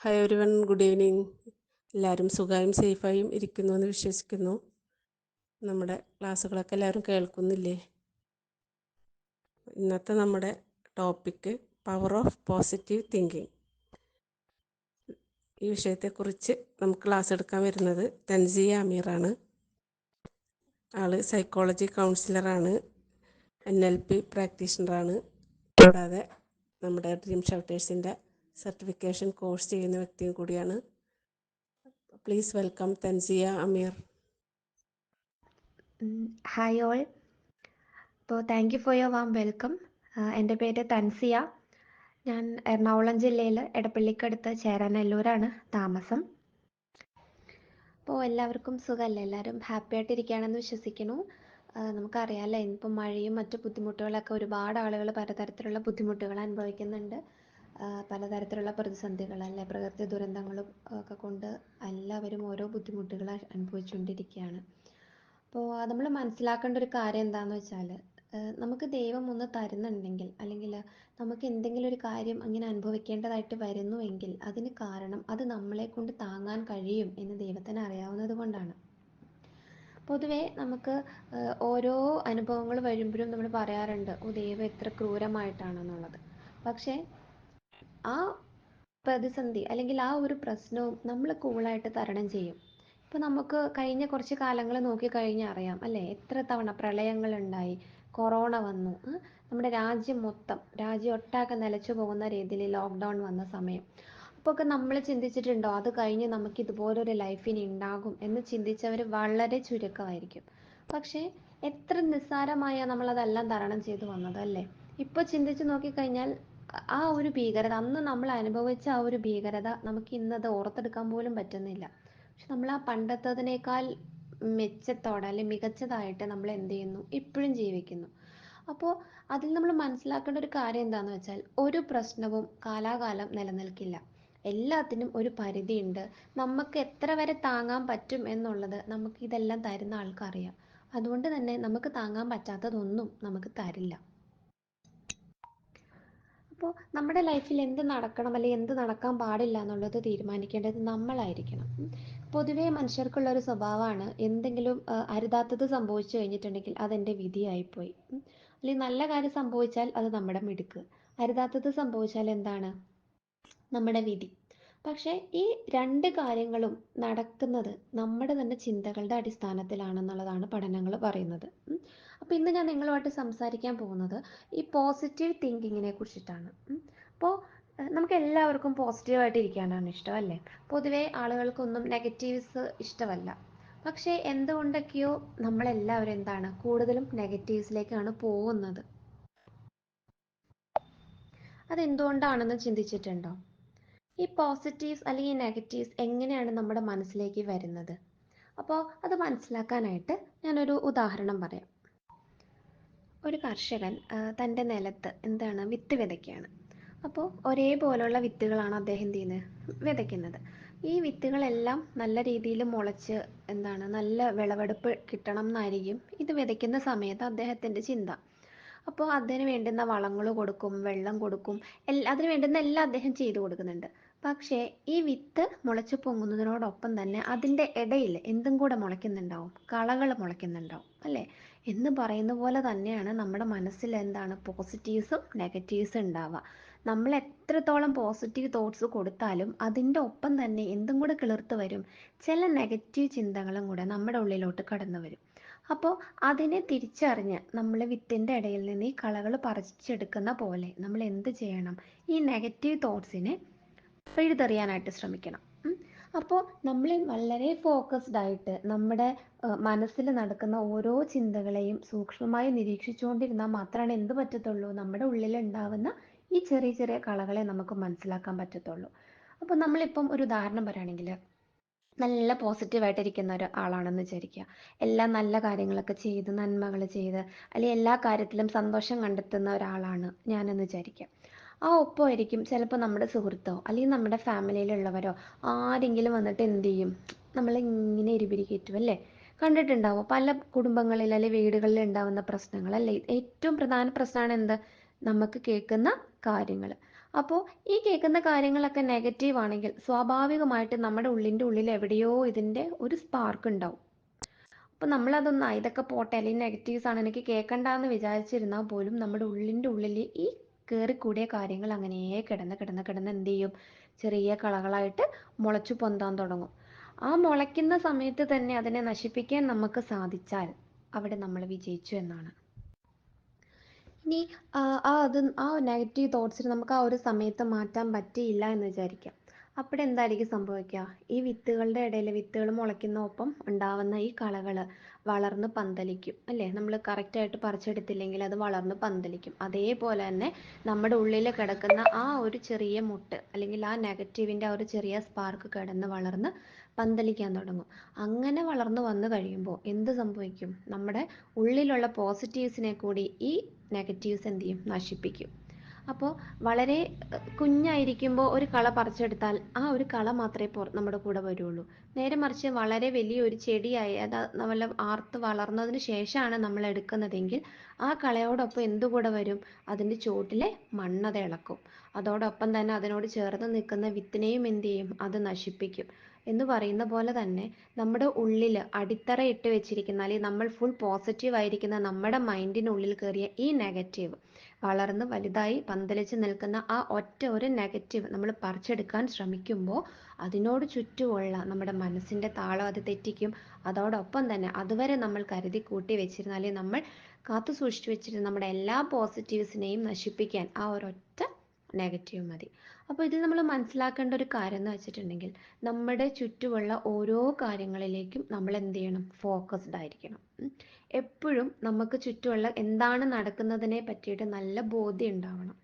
Hi everyone good evening എല്ലാവരും സുഖമായും സേഫായും ഇരിക്കുന്നു എന്ന് വിശ്വസിക്കുന്നു. നമ്മുടെ ക്ലാസ്സുകളൊക്കെ എല്ലാവരും കേൾക്കുന്നില്ലേ? ഇന്നത്തെ നമ്മുടെ topic power of positive thinking ഈ വിഷയത്തെക്കുറിച്ച് നമുക്ക് ക്ലാസ് എടുക്കാൻ വരുന്നത് തൻസിയ അമീറാണ് ആൾ സൈക്കോളജി കൗൺസിലറാണ് എൻ എൽ പി പ്രാക്ടീഷണറാണ് കൂടാതെ നമ്മുടെ ഡ്രീം ഷൗട്ടേഴ്സിന്റെ സർട്ടിഫിക്കേഷൻ കോഴ്സ് ചെയ്യുന്ന വ്യക്തിയും കൂടിയാണ്. Please welcome Tansiya Ameer hi all അപ്പോൾ thank you for your warm welcome എന്റെ പേര് തൻസിയ ഞാൻ എറണാകുളം ജില്ലയിൽ എടപ്പള്ളിക്കടുത്ത് ചേരാനല്ലൂരാണ് താമസം. അപ്പോൾ എല്ലാവർക്കും സുഖമല്ലേ എല്ലാവരും ഹാപ്പി ആയിട്ടിരിക്കുകയാണെന്ന് വിശ്വസിക്കുന്നു. നമുക്കറിയാമല്ലോ ഇന്നിപ്പോൾ മഴയും മറ്റു ബുദ്ധിമുട്ടുകളൊക്കെ ഒരുപാട് ആളുകൾ പലതരത്തിലുള്ള ബുദ്ധിമുട്ടുകൾ അനുഭവിക്കുന്നുണ്ട് പലതരത്തിലുള്ള പ്രതിസന്ധികൾ അല്ലെ പ്രകൃതി ദുരന്തങ്ങളും ഒക്കെ കൊണ്ട് എല്ലാവരും ഓരോ ബുദ്ധിമുട്ടുകൾ അനുഭവിച്ചുകൊണ്ടിരിക്കുകയാണ്. അപ്പോൾ നമ്മൾ മനസ്സിലാക്കേണ്ട ഒരു കാര്യം എന്താണെന്ന് വെച്ചാൽ നമുക്ക് ദൈവം ഒന്ന് തരുന്നുണ്ടെങ്കിൽ അല്ലെങ്കിൽ നമുക്ക് എന്തെങ്കിലും ഒരു കാര്യം അങ്ങനെ അനുഭവിക്കേണ്ടതായിട്ട് വരുന്നുവെങ്കിൽ അതിന് കാരണം അത് നമ്മളെ കൊണ്ട് താങ്ങാൻ കഴിയും എന്ന് ദൈവത്തിന് അറിയാവുന്നത് കൊണ്ടാണ്. പൊതുവേ നമുക്ക് ഓരോ അനുഭവങ്ങൾ വരുമ്പോഴും നമ്മൾ പറയാറുണ്ട് ഓ ദൈവം എത്ര ക്രൂരമായിട്ടാണെന്നുള്ളത്. പക്ഷേ ആ പ്രതിസന്ധി അല്ലെങ്കിൽ ആ ഒരു പ്രശ്നവും നമ്മൾ കൂളായിട്ട് തരണം ചെയ്യും. ഇപ്പോ നമുക്ക് കഴിഞ്ഞ കുറച്ച് കാലങ്ങൾ നോക്കിക്കഴിഞ്ഞാൽ അറിയാം അല്ലേ? എത്ര തവണ പ്രളയങ്ങൾ ഉണ്ടായി കൊറോണ വന്നു നമ്മുടെ രാജ്യം മൊത്തം രാജ്യം ഒട്ടാകെ നിലച്ചു പോകുന്ന രീതിയിൽ ലോക്ക്ഡൗൺ വന്ന സമയം. അപ്പോൾ ഒക്കെ നമ്മൾ ചിന്തിച്ചിട്ടുണ്ടോ അത് കഴിഞ്ഞ് നമുക്ക് ഇതുപോലൊരു ലൈഫ് ഇനി ഉണ്ടാകും എന്ന് ചിന്തിച്ചവർ വളരെ ചുരുക്കമായിരിക്കും. പക്ഷേ എത്ര നിസ്സാരമായ നമ്മളതെല്ലാം തരണം ചെയ്തു വന്നത് അല്ലേ? ഇപ്പോൾ ചിന്തിച്ച് നോക്കിക്കഴിഞ്ഞാൽ ആ ഒരു ഭീകരത അന്ന് നമ്മൾ അനുഭവിച്ച ആ ഒരു ഭീകരത നമുക്ക് ഇന്നത് ഓർത്തെടുക്കാൻ പോലും പറ്റുന്നില്ല. പക്ഷെ നമ്മൾ ആ പണ്ടത്തതിനേക്കാൾ മെച്ചത്തോടെ അല്ലെങ്കിൽ മികച്ചതായിട്ട് നമ്മൾ എന്ത് ചെയ്യുന്നു? ഇപ്പോഴും ജീവിക്കുന്നു. അപ്പോൾ അതിൽ നമ്മൾ മനസ്സിലാക്കേണ്ട ഒരു കാര്യം എന്താണെന്ന് വെച്ചാൽ ഒരു പ്രശ്നവും കാലാകാലം നിലനിൽക്കില്ല. എല്ലാത്തിനും ഒരു പരിധിയുണ്ട്. നമുക്ക് എത്ര വരെ താങ്ങാൻ പറ്റും എന്നുള്ളത് നമുക്ക് ഇതെല്ലാം തരുന്ന ആൾക്കറിയാം. അതുകൊണ്ട് തന്നെ നമുക്ക് താങ്ങാൻ പറ്റാത്തതൊന്നും നമുക്ക് തരില്ല. അപ്പോൾ നമ്മുടെ ലൈഫിൽ എന്ത് നടക്കണം അല്ലെങ്കിൽ എന്ത് നടക്കാൻ പാടില്ല എന്നുള്ളത് തീരുമാനിക്കേണ്ടത് നമ്മളായിരിക്കണം. പൊതുവേ മനുഷ്യർക്കുള്ള ഒരു സ്വഭാവമാണ് എന്തെങ്കിലും അരുതാത്തത് സംഭവിച്ചു കഴിഞ്ഞിട്ടുണ്ടെങ്കിൽ അതെന്റെ വിധിയായിപ്പോയി. അല്ലെങ്കിൽ നല്ല കാര്യം സംഭവിച്ചാൽ അത് നമ്മുടെ മിടുക്ക്. അരുതാത്തത് സംഭവിച്ചാൽ എന്താണ്? നമ്മുടെ വിധി. പക്ഷേ ഈ രണ്ട് കാര്യങ്ങളും നടക്കുന്നത് നമ്മുടെ തന്നെ ചിന്തകളുടെ അടിസ്ഥാനത്തിലാണെന്നുള്ളതാണ് പഠനങ്ങൾ പറയുന്നത്. അപ്പോൾ ഇന്ന് ഞാൻ നിങ്ങളുമായിട്ട് സംസാരിക്കാൻ പോകുന്നത് ഈ പോസിറ്റീവ് തിങ്കിങ്ങിനെ കുറിച്ചിട്ടാണ്. അപ്പോൾ നമുക്ക് എല്ലാവർക്കും പോസിറ്റീവായിട്ട് ഇരിക്കാനാണ് ഇഷ്ടം അല്ലേ? പൊതുവേ ആളുകൾക്കൊന്നും നെഗറ്റീവ്സ് ഇഷ്ടമല്ല. പക്ഷേ എന്തുകൊണ്ടൊക്കെയോ നമ്മളെല്ലാവരും എന്താണ് കൂടുതലും നെഗറ്റീവ്സിലേക്കാണ് പോകുന്നത്. അതെന്തുകൊണ്ടാണെന്ന് ചിന്തിച്ചിട്ടുണ്ടോ? ഈ പോസിറ്റീവ്സ് അല്ലെങ്കിൽ നെഗറ്റീവ്സ് എങ്ങനെയാണ് നമ്മുടെ മനസ്സിലേക്ക് വരുന്നത്? അപ്പോൾ അത് മനസ്സിലാക്കാനായിട്ട് ഞാനൊരു ഉദാഹരണം പറയാം. ഒരു കർഷകൻ തന്റെ നിലത്ത് എന്താണ് വിത്ത് വിതയ്ക്കുകയാണ്. അപ്പോൾ ഒരേപോലുള്ള വിത്തുകളാണ് അദ്ദേഹം എന്ത് ചെയ്യുന്നത്? വിതയ്ക്കുന്നത്. ഈ വിത്തുകളെല്ലാം നല്ല രീതിയിൽ മുളച്ച് എന്താണ് നല്ല വിളവെടുപ്പ് കിട്ടണം എന്നായിരിക്കും ഇത് വിതയ്ക്കുന്ന സമയത്ത് അദ്ദേഹത്തിന്റെ ചിന്ത. അപ്പോൾ അതിന് വേണ്ടുന്ന വളങ്ങൾ കൊടുക്കും വെള്ളം കൊടുക്കും എല്ലാ അതിന് വേണ്ടുന്ന എല്ലാം അദ്ദേഹം ചെയ്തു കൊടുക്കുന്നുണ്ട്. പക്ഷേ ഈ വിത്ത് മുളച്ചു പൊങ്ങുന്നതിനോടൊപ്പം തന്നെ അതിന്റെ ഇടയിൽ എന്തും കൂടെ മുളയ്ക്കുന്നുണ്ടാവും. കളകൾ മുളയ്ക്കുന്നുണ്ടാവും അല്ലേ? എന്ന് പറയുന്ന പോലെ തന്നെയാണ് നമ്മുടെ മനസ്സിൽ എന്താണ്? പോസിറ്റീവ്സും നെഗറ്റീവ്സും ഉണ്ടാവുക. നമ്മൾ എത്രത്തോളം പോസിറ്റീവ് തോട്ട്സ് കൊടുത്താലും അതിന്റെ ഒപ്പം തന്നെ എന്തും കൂടെ കിളിർത്ത് വരും. ചില നെഗറ്റീവ് ചിന്തകളും കൂടെ നമ്മുടെ ഉള്ളിലോട്ട് കടന്നു വരും. അപ്പോൾ അതിനെ തിരിച്ചറിഞ്ഞ് നമ്മൾ വിത്തിന്റെ ഇടയിൽ നിന്ന് ഈ കളകൾ പറിച്ചെടുക്കുന്ന പോലെ നമ്മൾ എന്ത് ചെയ്യണം? ഈ നെഗറ്റീവ് തോട്ട്സിനെ പിഴുതെറിയാനായിട്ട് ശ്രമിക്കണം. അപ്പോൾ നമ്മൾ വളരെ ഫോക്കസ്ഡ് ആയിട്ട് നമ്മുടെ മനസ്സിൽ നടക്കുന്ന ഓരോ ചിന്തകളെയും സൂക്ഷ്മമായി നിരീക്ഷിച്ചുകൊണ്ടിരുന്നാൽ മാത്രമാണ് എന്ത് പറ്റത്തുള്ളൂ? നമ്മുടെ ഉള്ളിൽ ഉണ്ടാവുന്ന ഈ ചെറിയ ചെറിയ കളകളെ നമുക്ക് മനസ്സിലാക്കാൻ പറ്റത്തുള്ളൂ. അപ്പോൾ നമ്മളിപ്പം ഒരു ഉദാഹരണം പറയുകയാണെങ്കിൽ നല്ല പോസിറ്റീവായിട്ടിരിക്കുന്ന ഒരു ആളാണെന്ന് വിചാരിക്കുക. എല്ലാ നല്ല കാര്യങ്ങളൊക്കെ ചെയ്ത് നന്മകൾ ചെയ്ത് അല്ലെങ്കിൽ എല്ലാ കാര്യത്തിലും സന്തോഷം കണ്ടെത്തുന്ന ഒരാളാണ് ഞാനെന്ന് വിചാരിക്കുക. ആ ഒപ്പമായിരിക്കും ചിലപ്പോൾ നമ്മുടെ സുഹൃത്തോ അല്ലെങ്കിൽ നമ്മുടെ ഫാമിലിയിലുള്ളവരോ ആരെങ്കിലും വന്നിട്ട് എന്ത് ചെയ്യും? നമ്മളെ ഇങ്ങനെ എരിപിരി കയറ്റും അല്ലേ? കണ്ടിട്ടുണ്ടാവും. പല കുടുംബങ്ങളിൽ അല്ലെങ്കിൽ വീടുകളിൽ ഉണ്ടാവുന്ന പ്രശ്നങ്ങൾ അല്ലേ? ഏറ്റവും പ്രധാന പ്രശ്നമാണ് എന്ത്? നമുക്ക് കേൾക്കുന്ന കാര്യങ്ങൾ. അപ്പോൾ ഈ കേൾക്കുന്ന കാര്യങ്ങളൊക്കെ നെഗറ്റീവ് ആണെങ്കിൽ സ്വാഭാവികമായിട്ട് നമ്മുടെ ഉള്ളിന്റെ ഉള്ളിൽ എവിടെയോ ഇതിന്റെ ഒരു സ്പാർക്ക് ഉണ്ടാവും. അപ്പോൾ നമ്മളതൊന്ന് "ആ, ഇതൊക്കെ പോട്ടെ അല്ലെങ്കിൽ നെഗറ്റീവ്സ് ആണ്. എനിക്ക് കേൾക്കണ്ടെന്ന് വിചാരിച്ചിരുന്നാൽ പോലും നമ്മുടെ ഉള്ളിന്റെ ഉള്ളിൽ ഈ കയറിക്കൂടിയ കാര്യങ്ങൾ അങ്ങനെ കിടന്ന് കിടന്ന് കിടന്ന് എന്ത് ചെയ്യും? ചെറിയ കളകളായിട്ട് മുളച്ചു പൊന്താൻ തുടങ്ങും. ആ മുളയ്ക്കുന്ന സമയത്ത് തന്നെ അതിനെ നശിപ്പിക്കാൻ നമുക്ക് സാധിച്ചാൽ അവിടെ നമ്മൾ വിജയിച്ചു എന്നാണ്. ഇനി ആ അത് ആ നെഗറ്റീവ് തോട്ട്സിന് നമുക്ക് ആ ഒരു സമയത്ത് മാറ്റാൻ പറ്റിയില്ല എന്ന് വിചാരിക്കാം. അപ്പോൾ എന്തായിരിക്കും സംഭവിക്കുക? ഈ വിത്തുകളുടെ ഇടയിൽ വിത്തുകൾ മുളയ്ക്കുന്ന ഒപ്പം ഉണ്ടാവുന്ന ഈ കളകൾ വളർന്ന് പന്തലിക്കും അല്ലേ? നമ്മൾ കറക്റ്റായിട്ട് പറിച്ചെടുത്തില്ലെങ്കിൽ അത് വളർന്ന് പന്തലിക്കും. അതേപോലെ തന്നെ നമ്മുടെ ഉള്ളിൽ കിടക്കുന്ന ആ ഒരു ചെറിയ മുട്ട് അല്ലെങ്കിൽ ആ നെഗറ്റീവിന്റെ ആ ഒരു ചെറിയ സ്പാർക്ക് കിടന്ന് വളർന്ന് പന്തലിക്കാൻ തുടങ്ങും. അങ്ങനെ വളർന്നു വന്നു കഴിയുമ്പോൾ എന്ത് സംഭവിക്കും? നമ്മുടെ ഉള്ളിലുള്ള പോസിറ്റീവ്സിനെ കൂടി ഈ നെഗറ്റീവ്സ് എന്ത് ചെയ്യും? നശിപ്പിക്കും. അപ്പോൾ വളരെ കുഞ്ഞായിരിക്കുമ്പോൾ ഒരു കള പറിച്ചെടുത്താൽ ആ ഒരു കള മാത്രമേ നമ്മുടെ കൂടെ വരുള്ളൂ. നേരെ മറിച്ച് വളരെ വലിയൊരു ചെടിയായി അത് നല്ല ആർത്ത് വളർന്നതിന് ശേഷമാണ് നമ്മൾ എടുക്കുന്നതെങ്കിൽ ആ കളയോടൊപ്പം എന്ത് കൂടെ വരും? അതിന്റെ ചോട്ടിലെ മണ്ണത ഇളക്കും. അതോടൊപ്പം തന്നെ അതിനോട് ചേർന്ന് നിൽക്കുന്ന വിത്തിനെയും എന്ത് ചെയ്യും? അത് നശിപ്പിക്കും. എന്ന് പറയുന്ന പോലെ തന്നെ നമ്മുടെ ഉള്ളിൽ അടിത്തറ ഇട്ട് വെച്ചിരിക്കുന്ന അല്ലെങ്കിൽ നമ്മൾ ഫുൾ പോസിറ്റീവ് ആയിരിക്കുന്ന നമ്മുടെ മൈൻഡിനുള്ളിൽ കയറിയ ഈ നെഗറ്റീവ് വളർന്ന് വലുതായി പന്തലിച്ച് നിൽക്കുന്ന ആ ഒറ്റ ഒരു നെഗറ്റീവ് നമ്മൾ പറിച്ചെടുക്കാൻ ശ്രമിക്കുമ്പോൾ അതിനോട് ചുറ്റുമുള്ള നമ്മുടെ മനസ്സിന്റെ താളം അത് തെറ്റിക്കും. അതോടൊപ്പം തന്നെ അതുവരെ നമ്മൾ കരുതി കൂട്ടി വെച്ചിരുന്ന നമ്മൾ കാത്തു സൂക്ഷിച്ചു വെച്ചിരുന്ന നമ്മുടെ എല്ലാ പോസിറ്റീവ്സിനെയും നശിപ്പിക്കാൻ ആ ഒരൊറ്റ നെഗറ്റീവ് മതി. അപ്പോൾ ഇത് നമ്മൾ മനസ്സിലാക്കേണ്ട ഒരു കാര്യം എന്ന് വെച്ചിട്ടുണ്ടെങ്കിൽ നമ്മുടെ ചുറ്റുമുള്ള ഓരോ കാര്യങ്ങളിലേക്കും നമ്മൾ എന്ത് ചെയ്യണം? ഫോക്കസ്ഡ് ആയിരിക്കണം. എപ്പോഴും നമുക്ക് ചുറ്റുമുള്ള എന്താണ് നടക്കുന്നതിനെ പറ്റിയിട്ട് നല്ല ബോധ്യം ഉണ്ടാവണം.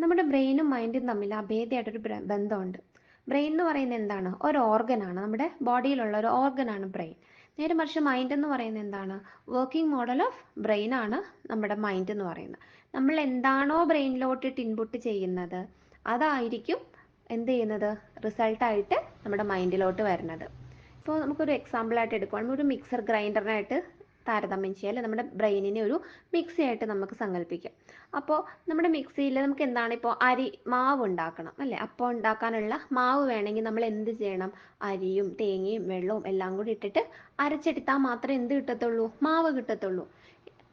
നമ്മുടെ ബ്രെയിനും മൈൻഡും തമ്മിൽ അഭേദ്യമായിട്ടൊരു ബന്ധമുണ്ട്. ബ്രെയിൻ എന്ന് പറയുന്നത് എന്താണ്? ഒരു ഓർഗനാണ് നമ്മുടെ ബോഡിയിലുള്ള ഒരു ഓർഗനാണ് ബ്രെയിൻ. നേരെ മറിച്ച് മൈൻഡ് എന്ന് പറയുന്നത് എന്താണ്? വർക്കിംഗ് മോഡൽ ഓഫ് ബ്രെയിൻ ആണ് നമ്മുടെ മൈൻഡ് എന്ന് പറയുന്നത്. നമ്മൾ എന്താണോ ബ്രെയിനിലോട്ടിട്ട് ഇൻപുട്ട് ചെയ്യുന്നത് അതായിരിക്കും എന്ത് ചെയ്യുന്നത്? റിസൾട്ടായിട്ട് നമ്മുടെ മൈൻഡിലോട്ട് വരുന്നത്. ഇപ്പോൾ നമുക്കൊരു എക്സാമ്പിൾ ആയിട്ട് എടുക്കുകയാണെങ്കിൽ ഒരു മിക്സർ ഗ്രൈൻഡറിനായിട്ട് താരതമ്യം ചെയ്യാം. നമ്മുടെ ബ്രെയിനിനെ ഒരു മിക്സി ആയിട്ട് നമുക്ക് സങ്കല്പിക്കാം അപ്പോൾ നമ്മുടെ മിക്സിയിൽ നമുക്ക് എന്താണ് ഇപ്പോൾ അരി മാവ് ഉണ്ടാക്കണം. അല്ലേ? അപ്പോൾ ഉണ്ടാക്കാനുള്ള മാവ് വേണമെങ്കിൽ നമ്മൾ എന്ത് ചെയ്യണം? അരിയും തേങ്ങയും വെള്ളവും എല്ലാം കൂടി ഇട്ടിട്ട് അരച്ചെടുത്താൽ മാത്രമേ എന്ത് കിട്ടത്തുള്ളൂ? മാവ് കിട്ടത്തുള്ളൂ.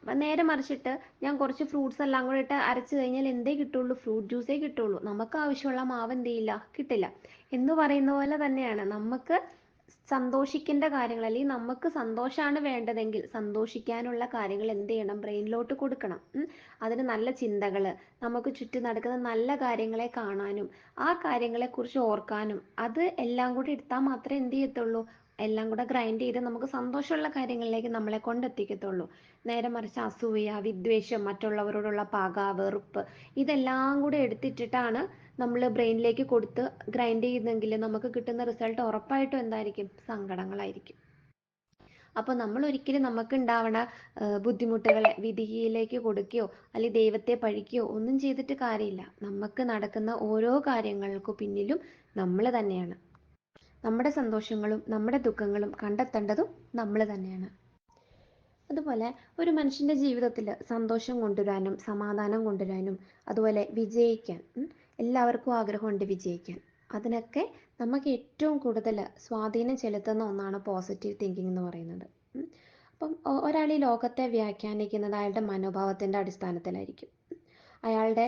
അപ്പം നേരെ മറിച്ചിട്ട് ഞാൻ കുറച്ച് ഫ്രൂട്ട്സ് എല്ലാം കൂടി ഇട്ട് അരച്ചു കഴിഞ്ഞാൽ എന്തേ കിട്ടുള്ളൂ? ഫ്രൂട്ട് ജ്യൂസേ കിട്ടുള്ളൂ. നമുക്ക് ആവശ്യമുള്ള മാവ് എന്ത് ചെയ്യില്ല? കിട്ടില്ല. എന്ന് പറയുന്ന പോലെ തന്നെയാണ്. നമുക്ക് സന്തോഷിക്കേണ്ട കാര്യങ്ങൾ അല്ലെങ്കിൽ നമുക്ക് സന്തോഷമാണ് വേണ്ടതെങ്കിൽ സന്തോഷിക്കാനുള്ള കാര്യങ്ങൾ എന്ത് ചെയ്യണം? ബ്രെയിനിലോട്ട് കൊടുക്കണം. അതിന് നല്ല ചിന്തകൾ നമുക്ക് ചുറ്റും നടക്കുന്ന നല്ല കാര്യങ്ങളെ കാണാനും ആ കാര്യങ്ങളെ കുറിച്ച് ഓർക്കാനും അത് എല്ലാം കൂടി എടുത്താൽ മാത്രമേ എന്ത് ചെയ്യത്തുള്ളൂ? എല്ലാം കൂടെ ഗ്രൈൻഡ് ചെയ്ത് നമുക്ക് സന്തോഷമുള്ള കാര്യങ്ങളിലേക്ക് നമ്മളെ കൊണ്ടെത്തിക്കത്തുള്ളൂ. നേരെ മറിച്ച് അസൂയ വിദ്വേഷം മറ്റുള്ളവരോടുള്ള പക വെറുപ്പ് ഇതെല്ലാം കൂടെ എടുത്തിട്ടിട്ടാണ് നമ്മൾ ബ്രെയിനിലേക്ക് കൊടുത്ത് ഗ്രൈൻഡ് ചെയ്യുന്നെങ്കിൽ നമുക്ക് കിട്ടുന്ന റിസൾട്ട് ഉറപ്പായിട്ടും എന്തായിരിക്കും? സങ്കടങ്ങളായിരിക്കും. അപ്പോൾ നമ്മൾ ഒരിക്കലും നമുക്ക് ഉണ്ടാവണ ബുദ്ധിമുട്ടുകളെ വിധിയിലേക്ക് കൊടുക്കുകയോ അല്ലെങ്കിൽ ദൈവത്തെ പഴിക്കുകയോ ഒന്നും ചെയ്തിട്ട് കാര്യമില്ല. നമുക്ക് നടക്കുന്ന ഓരോ കാര്യങ്ങൾക്കു പിന്നിലും നമ്മൾ തന്നെയാണ്. നമ്മുടെ സന്തോഷങ്ങളും നമ്മുടെ ദുഃഖങ്ങളും കണ്ടെത്തേണ്ടതും നമ്മൾ തന്നെയാണ് അതുപോലെ ഒരു മനുഷ്യന്റെ ജീവിതത്തിൽ സന്തോഷം കൊണ്ടുവരാനും സമാധാനം കൊണ്ടുവരാനും അതുപോലെ വിജയിക്കാൻ എല്ലാവർക്കും ആഗ്രഹമുണ്ട് വിജയിക്കാൻ അതിനൊക്കെ നമുക്ക് ഏറ്റവും കൂടുതൽ സ്വാധീനം ചെലുത്തുന്ന ഒന്നാണ് പോസിറ്റീവ് തിങ്കിങ് എന്ന് പറയുന്നത്. അപ്പം ഒരാൾ ഈ ലോകത്തെ വ്യാഖ്യാനിക്കുന്നത് അയാളുടെ മനോഭാവത്തിന്റെ അടിസ്ഥാനത്തിലായിരിക്കും. അയാളുടെ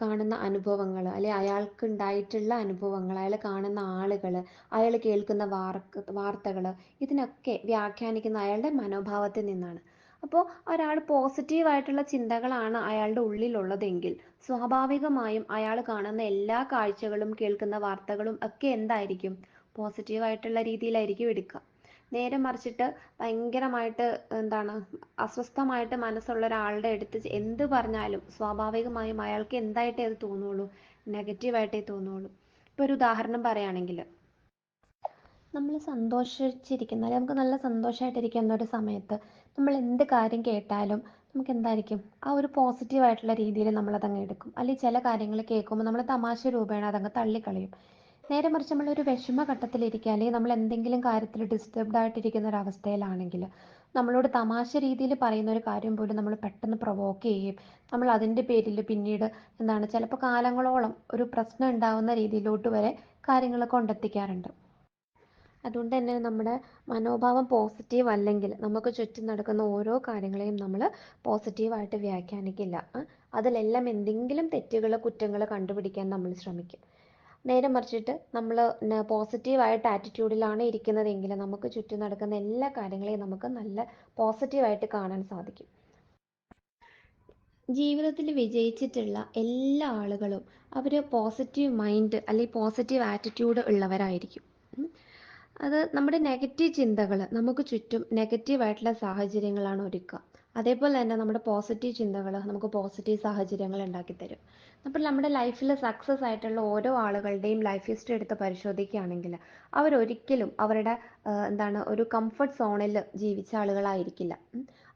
കാണുന്ന അനുഭവങ്ങൾ അല്ലെ അയാൾക്ക് ഉണ്ടായിട്ടുള്ള അനുഭവങ്ങൾ അയാൾ കാണുന്ന ആളുകൾ അയാൾ കേൾക്കുന്ന വാർത്തകൾ ഇതിനൊക്കെ വ്യാഖ്യാനിക്കുന്ന അയാളുടെ മനോഭാവത്തിൽ നിന്നാണ്. അപ്പോൾ ഒരാൾ പോസിറ്റീവായിട്ടുള്ള ചിന്തകളാണ് അയാളുടെ ഉള്ളിലുള്ളതെങ്കിൽ സ്വാഭാവികമായും അയാൾ കാണുന്ന എല്ലാ കാഴ്ചകളും കേൾക്കുന്ന വാർത്തകളും ഒക്കെ എന്തായിരിക്കും? പോസിറ്റീവായിട്ടുള്ള രീതിയിലായിരിക്കും എടുക്കുക. നേരെ മറിച്ചിട്ട് ഭയങ്കരമായിട്ട് എന്താണ് അസ്വസ്ഥമായിട്ട് മനസ്സുള്ള ഒരാളുടെ അടുത്ത് എന്ത് പറഞ്ഞാലും സ്വാഭാവികമായും അയാൾക്ക് എന്തായിട്ടേ അത് തോന്നുള്ളൂ നെഗറ്റീവായിട്ടേ തോന്നുള്ളൂ. ഇപ്പോൾ ഒരു ഉദാഹരണം പറയുകയാണെങ്കിൽ നമ്മൾ സന്തോഷിച്ചിരിക്കുന്ന അല്ലെങ്കിൽ നമുക്ക് നല്ല സന്തോഷമായിട്ടിരിക്കുന്ന ഒരു സമയത്ത് നമ്മൾ എന്ത് കാര്യം കേട്ടാലും നമുക്ക് എന്തായിരിക്കും ആ ഒരു പോസിറ്റീവ് ആയിട്ടുള്ള രീതിയിൽ നമ്മളതങ്ങ് എടുക്കും. അല്ലെങ്കിൽ ചില കാര്യങ്ങൾ കേൾക്കുമ്പോൾ നമ്മൾ തമാശ രൂപേണ അതങ്ങ് തള്ളിക്കളയും. നേരെ മറിച്ച് നമ്മളൊരു വിഷമ ഘട്ടത്തിലിരിക്കുക അല്ലെങ്കിൽ നമ്മൾ എന്തെങ്കിലും കാര്യത്തിൽ ഡിസ്റ്റർബ്ഡ് ആയിട്ടിരിക്കുന്ന ഒരു അവസ്ഥയിലാണെങ്കിൽ നമ്മളോട് തമാശ രീതിയിൽ പറയുന്ന ഒരു കാര്യം പോലും നമ്മൾ പെട്ടെന്ന് പ്രൊവോക്ക് ചെയ്യുകയും നമ്മൾ അതിന്റെ പേരിൽ പിന്നീട് എന്താണ് ചിലപ്പോൾ കാലങ്ങളോളം ഒരു പ്രശ്നം ഉണ്ടാവുന്ന രീതിയിലോട്ട് വരെ കാര്യങ്ങൾ കൊണ്ടെത്തിക്കാറുണ്ട്. അതുകൊണ്ട് തന്നെ നമ്മുടെ മനോഭാവം പോസിറ്റീവ് അല്ലെങ്കിൽ നമുക്ക് ചുറ്റും നടക്കുന്ന ഓരോ കാര്യങ്ങളെയും നമ്മൾ പോസിറ്റീവായിട്ട് വ്യാഖ്യാനിക്കില്ല. അതിലെല്ലാം എന്തെങ്കിലും തെറ്റുകൾ കുറ്റങ്ങൾ കണ്ടുപിടിക്കാൻ നമ്മൾ ശ്രമിക്കും. നേരെ മറിച്ചിട്ട് നമ്മൾ പോസിറ്റീവായിട്ട് ആറ്റിറ്റ്യൂഡിലാണ് ഇരിക്കുന്നതെങ്കിൽ നമുക്ക് ചുറ്റും നടക്കുന്ന എല്ലാ കാര്യങ്ങളെയും നമുക്ക് നല്ല പോസിറ്റീവായിട്ട് കാണാൻ സാധിക്കും. ജീവിതത്തിൽ വിജയിച്ചിട്ടുള്ള എല്ലാ ആളുകളും അവർ പോസിറ്റീവ് മൈൻഡ് അല്ലെങ്കിൽ പോസിറ്റീവ് ആറ്റിറ്റ്യൂഡ് ഉള്ളവരായിരിക്കും. അത് നമ്മുടെ നെഗറ്റീവ് ചിന്തകൾ നമുക്ക് ചുറ്റും നെഗറ്റീവായിട്ടുള്ള സാഹചര്യങ്ങളാണ് ഒരുക്കുക. അതേപോലെ തന്നെ നമ്മുടെ പോസിറ്റീവ് ചിന്തകൾ നമുക്ക് പോസിറ്റീവ് സാഹചര്യങ്ങൾ ഉണ്ടാക്കി തരും. അപ്പോൾ നമ്മുടെ ലൈഫിൽ സക്സസ് ആയിട്ടുള്ള ഓരോ ആളുകളുടെയും ലൈഫ് ഹിസ്റ്ററി എടുത്ത് പരിശോധിക്കുകയാണെങ്കിൽ അവരൊരിക്കലും അവരുടെ എന്താണ് ഒരു കംഫർട്ട് സോണിൽ ജീവിച്ച ആളുകളായിരിക്കില്ല.